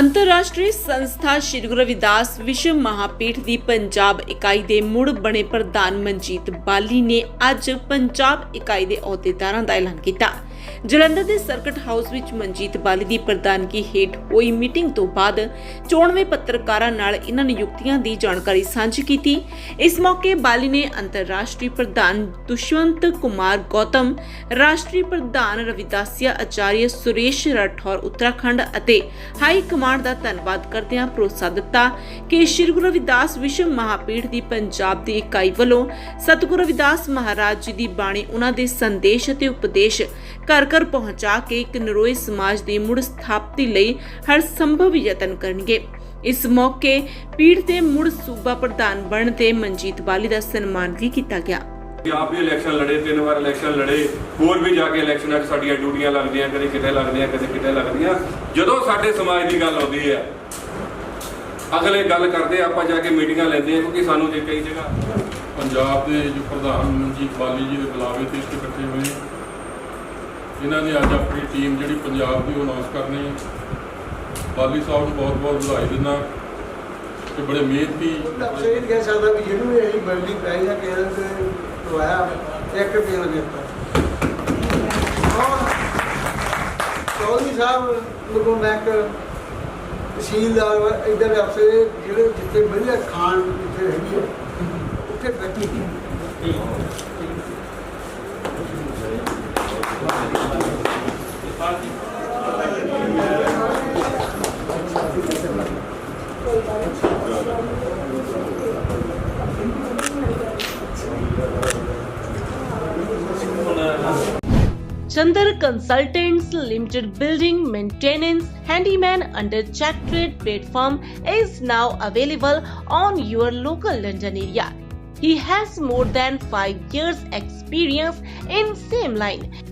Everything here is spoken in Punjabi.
ਅੰਤਰਰਾਸ਼ਟਰੀ ਸੰਸਥਾ ਸ਼੍ਰੀ ਗੁਰੂ ਰਵਿਦਾਸ ਵਿਸ਼ਵ ਮਹਾਪੀਠ ਦੀ ਪੰਜਾਬ ਇਕਾਈ ਦੇ ਮੁੜ ਬਣੇ ਪ੍ਰਧਾਨ ਮਨਜੀਤ ਬਾਲੀ ਨੇ ਅੱਜ ਪੰਜਾਬ ਇਕਾਈ ਦੇ ਅਹੁਦੇਦਾਰਾਂ ਦਾ ਐਲਾਨ ਕੀਤਾ। ਜਲੰਧਰ ਦੇ ਸਰਕਟ ਹਾਊਸ ਵਿੱਚ ਮਨਜੀਤ ਬਾਲੀ ਦੀ ਪ੍ਰਧਾਨਗੀ ਹੇਠ ਹੋਈ ਮੀਟਿੰਗ ਤੋਂ ਬਾਅਦ ਚੋਣਵੇਂ ਪੱਤਰਕਾਰਾਂ ਨਾਲ ਇਹਨਾਂ ਨਿਯੁਕਤੀਆਂ ਦੀ ਜਾਣਕਾਰੀ ਸਾਂਝੀ ਕੀਤੀ। ਇਸ ਮੌਕੇ ਬਾਲੀ ਨੇ ਅੰਤਰਰਾਸ਼ਟਰੀ ਪ੍ਰਧਾਨ ਦੁਸ਼ਵੰਤ ਕੁਮਾਰ ਗੌਤਮ, ਰਾਸ਼ਟਰੀ ਪ੍ਰਧਾਨ ਰਵਿਦਾਸੀਆ ਆਚਾਰੀਆ ਸੁਰੇਸ਼ ਰਾਠੌਰ ਉੱਤਰਾਖੰਡ ਅਤੇ ਹਾਈ ਕਮਾਂਡ ਦਾ ਧੰਨਵਾਦ ਕਰਦਿਆਂ ਭਰੋਸਾ ਦਿੱਤਾ ਕਿ ਸ਼੍ਰੀ ਗੁਰੂ ਰਵਿਦਾਸ ਵਿਸ਼ਵ ਮਹਾਪੀਠ ਦੀ ਪੰਜਾਬ ਦੀ ਇਕਾਈ ਵੱਲੋਂ ਸਤਿਗੁਰੂ ਰਵਿਦਾਸ ਮਹਾਰਾਜ ਜੀ ਦੀ ਬਾਣੀ, ਉਹਨਾਂ ਦੇ ਸੰਦੇਸ਼ ਅਤੇ ਉਪਦੇਸ਼ ਘਰ ਘਰ ਪਹੁੰਚਾ ਕੇ ਇੱਕ ਨਰੋਏ ਸਮਾਜ ਦੀ ਮੁੜ ਸਥਾਪਤੀ ਲਈ ਹਰ ਸੰਭਵ ਯਤਨ ਕਰਨਗੇ ਇਸ ਮੌਕੇ ਪੀੜ ਦੇ ਮੁੜ ਸੂਬਾ ਪ੍ਰਧਾਨ ਬਣਨ ਤੇ ਮਨਜੀਤ ਬਾਲੀ ਦਾ ਸਨਮਾਨ ਵੀ ਕੀਤਾ ਗਿਆ ਕਿ ਆਪ ਵੀ ਇਲੈਕਸ਼ਨ ਲੜੇ ਤਿੰਨ ਵਾਰ ਇਲੈਕਸ਼ਨ ਲੜੇ ਹੋਰ ਵੀ ਜਾ ਕੇ ਇਲੈਕਸ਼ਨਾਂ 'ਚ ਸਾਡੀਆਂ ਡਿਊਟੀਆਂ ਲੱਗਦੀਆਂ ਕਦੇ ਕਿਤੇ ਲੱਗਦੀਆਂ ਕਦੇ ਕਿਤੇ ਲੱਗਦੀਆਂ ਜਦੋਂ ਸਾਡੇ ਸਮਾਜ ਦੀ ਗੱਲ ਆਉਂਦੀ ਹੈ ਅਗਲੇ ਗੱਲ ਕਰਦੇ ਆਪਾਂ ਜਾ ਕੇ ਮੀਟਿੰਗਾਂ ਲੈਂਦੇ ਆ ਕਿਉਂਕਿ ਸਾਨੂੰ ਜੇ ਕਈ ਜਗ੍ਹਾ ਪੰਜਾਬ ਦੇ ਜੋ ਪ੍ਰਧਾਨ ਮਨਜੀਤ ਬਾਲੀ ਜੀ ਦੇ ਬੁਲਾਵੇ ਤੇ ਇਕੱਠੇ ਹੋਏ। ਇਹਨਾਂ ਨੇ ਅੱਜ ਆਪਣੀ ਟੀਮ ਜਿਹੜੀ ਪੰਜਾਬ ਦੀ ਉਹ ਅਨਾਉਂਸ ਕਰਨੀ ਹੈ। ਬਾਲੀ ਸਾਹਿਬ ਨੂੰ ਬਹੁਤ ਬਹੁਤ ਵਧਾਈ ਦਿੰਦਾ। ਕਿ ਬੜੇ ਮਿਹਨਤੀ ਅਕਸਰ ਇਹ ਕਹਿ ਸਕਦਾ ਵੀ ਜਿਹਨੂੰ ਵੀ ਅਸੀਂ ਪਾਈ ਆ ਕਿਸੇ ਨੇ ਲਵਾਇਆ ਇੱਕ ਰੁਪਏ ਨਾਲ ਦਿੱਤਾ ਚੌਧਰੀ ਸਾਹਿਬ ਨੂੰ ਮੈਂ ਤਹਿਸੀਲਦਾਰ ਇਧਰ ਅਫਸਰ ਜਿਹੜੇ ਜਿੱਥੇ ਵਧੀਆ ਖਾਣ ਜਿੱਥੇ ਹੈਗੀ ਉੱਥੇ ਬੈਠੀ ਸੀ Chandar Consultants Limited Building Maintenance Handyman under Check Trade platform is now available on your local London area. He has more than 5 years experience in same line.